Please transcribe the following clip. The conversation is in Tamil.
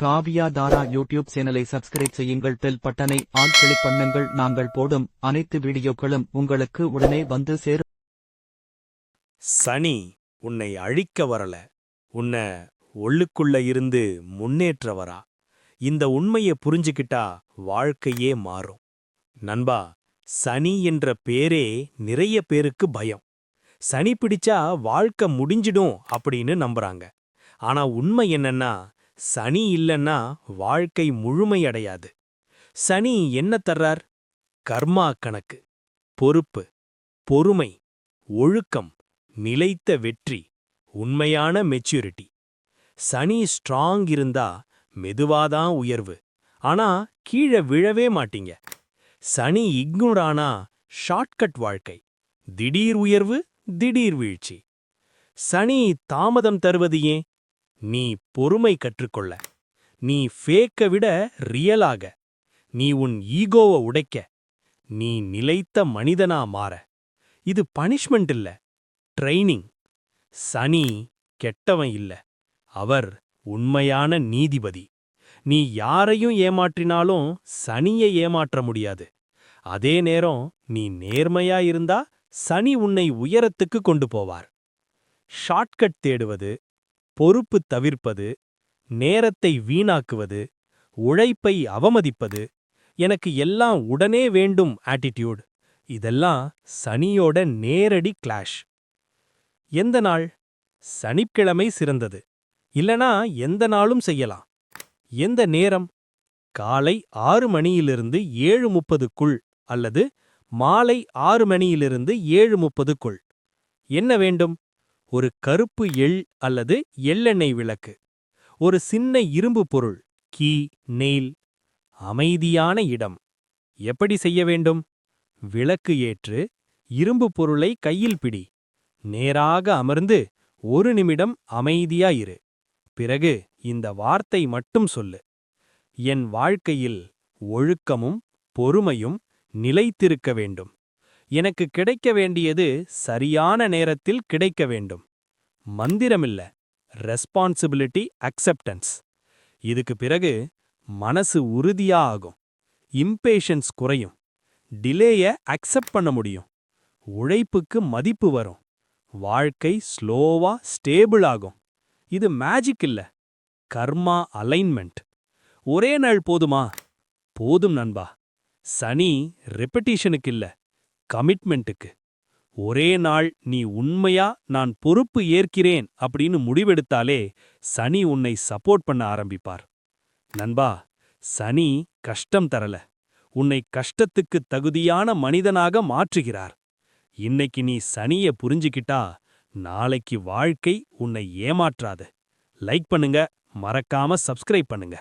காவியா தாரா யூடியூப் சேனலை சப்ஸ்கிரைப் செய்யுங்கள். பெல் பட்டனை ஆல் கிளிக் பண்ணுங்கள். நாங்கள் போடும் அனைத்து வீடியோக்களும் உங்களுக்கு உடனே வந்து சேரும். சனி உன்னை அழிக்க வரல. உன்னை ஒள்ளுக்குள்ள இருந்து முன்னேற்ற வரா இந்த உண்மையை புரிஞ்சுக்கிட்டா வாழ்க்கையே மாறும். நண்பா சனி என்ற பேரே நிறைய பேருக்கு பயம். சனி பிடிச்சா வாழ்க்கை முடிஞ்சிடும் அப்படின்னு நம்புறாங்க. ஆனா உண்மை என்னன்னா சனி இல்லைன்னா வாழ்க்கை முழுமையடையாது. சனி என்ன தர்றார்? கர்மா கணக்கு பொறுப்பு பொறுமை ஒழுக்கம் நிலைத்த வெற்றி உண்மையான மெச்சூரிட்டி சனி ஸ்ட்ராங் இருந்தா மெதுவாதான் உயர்வு. ஆனா கீழே விழவே மாட்டீங்க. சனி இக்னோர் ஆனா ஷார்ட்கட் வாழ்க்கை திடீர் உயர்வு திடீர் வீழ்ச்சி. சனி தாமதம் தருவது ஏன்? நீ பொறுமை கற்றுக்கொள்ள. நீ ஃபேக்க விட ரியலாக நீ உன் ஈகோவை உடைக்க. நீ நிலைத்த மனிதனா மாற. இது பனிஷ்மெண்ட் இல்ல. ட்ரைனிங் சனி கெட்டவன் இல்ல. அவர் உண்மையான நீதிபதி. நீ யாரையும் ஏமாற்றினாலும் சனியை ஏமாற்ற முடியாது. அதே நேரம் நீ நேர்மையா இருந்தா சனி உன்னை உயரத்துக்கு கொண்டு போவார். ஷார்ட்கட் தேடுவது பொறுப்பு தவிர்ப்பது நேரத்தை வீணாக்குவது உழைப்பை அவமதிப்பது எனக்கு எல்லாம் உடனே வேண்டும் ஆட்டிடியூட் இதெல்லாம் சனியோட நேரடி கிளாஷ் எந்த நாள்? சனிக்கிழமை சிறந்தது. இல்லனா எந்த நாளும் செய்யலாம். எந்த நேரம்? காலை ஆறு மணியிலிருந்து ஏழு முப்பதுக்குள் அல்லது மாலை ஆறு மணியிலிருந்து ஏழு முப்பதுக்குள். என்ன வேண்டும்? ஒரு கருப்பு எள் அல்லது எள்ளெண்ணெய் விளக்கு. ஒரு சின்ன இரும்பு பொருள் கீ நெயில் அமைதியான இடம். எப்படி செய்ய வேண்டும்? விளக்கு ஏற்று இரும்பு பொருளை கையில் பிடி. நேராக அமர்ந்து ஒரு நிமிடம் அமைதியா இரு பிறகு இந்த வார்த்தை மட்டும் சொல்லு. என் வாழ்க்கையில் ஒழுக்கமும் பொறுமையும் நிலைத்திருக்க வேண்டும். எனக்கு கிடைக்க வேண்டியது சரியான நேரத்தில் கிடைக்க வேண்டும். மந்திரமில்ல. ரெஸ்பான்சிபிலிட்டி அக்செப்டன்ஸ் இதுக்கு பிறகு மனசு உறுதியா ஆகும் இம்பேஷன்ஸ் குறையும். டிலேய அக்செப்ட் பண்ண முடியும். உழைப்புக்கு மதிப்பு வரும். வாழ்க்கை ஸ்லோவா ஸ்டேபிள் ஆகும். இது மேஜிக் இல்ல. கர்மா அலைன்மெண்ட் ஒரே நாள் போதுமா? போதும் நண்பா. சனி ரெப்படிஷனுக்கு இல்ல. கமிட்மெண்ட்டுக்கு ஒரே நாள் நீ உண்மையா நான் பொறுப்பு ஏற்கிறேன் அப்படின்னு முடிவெடுத்தாலே சனி உன்னை சப்போர்ட் பண்ண ஆரம்பிப்பார். நண்பா சனி கஷ்டம் தரல. உன்னை கஷ்டத்துக்கு தகுதியான மனிதனாக மாற்றுகிறார். இன்னைக்கு நீ சனிய புரிஞ்சுக்கிட்டா நாளைக்கு வாழ்க்கை உன்னை ஏமாற்றாது. லைக் பண்ணுங்க மறக்காம சப்ஸ்கிரைப் பண்ணுங்க.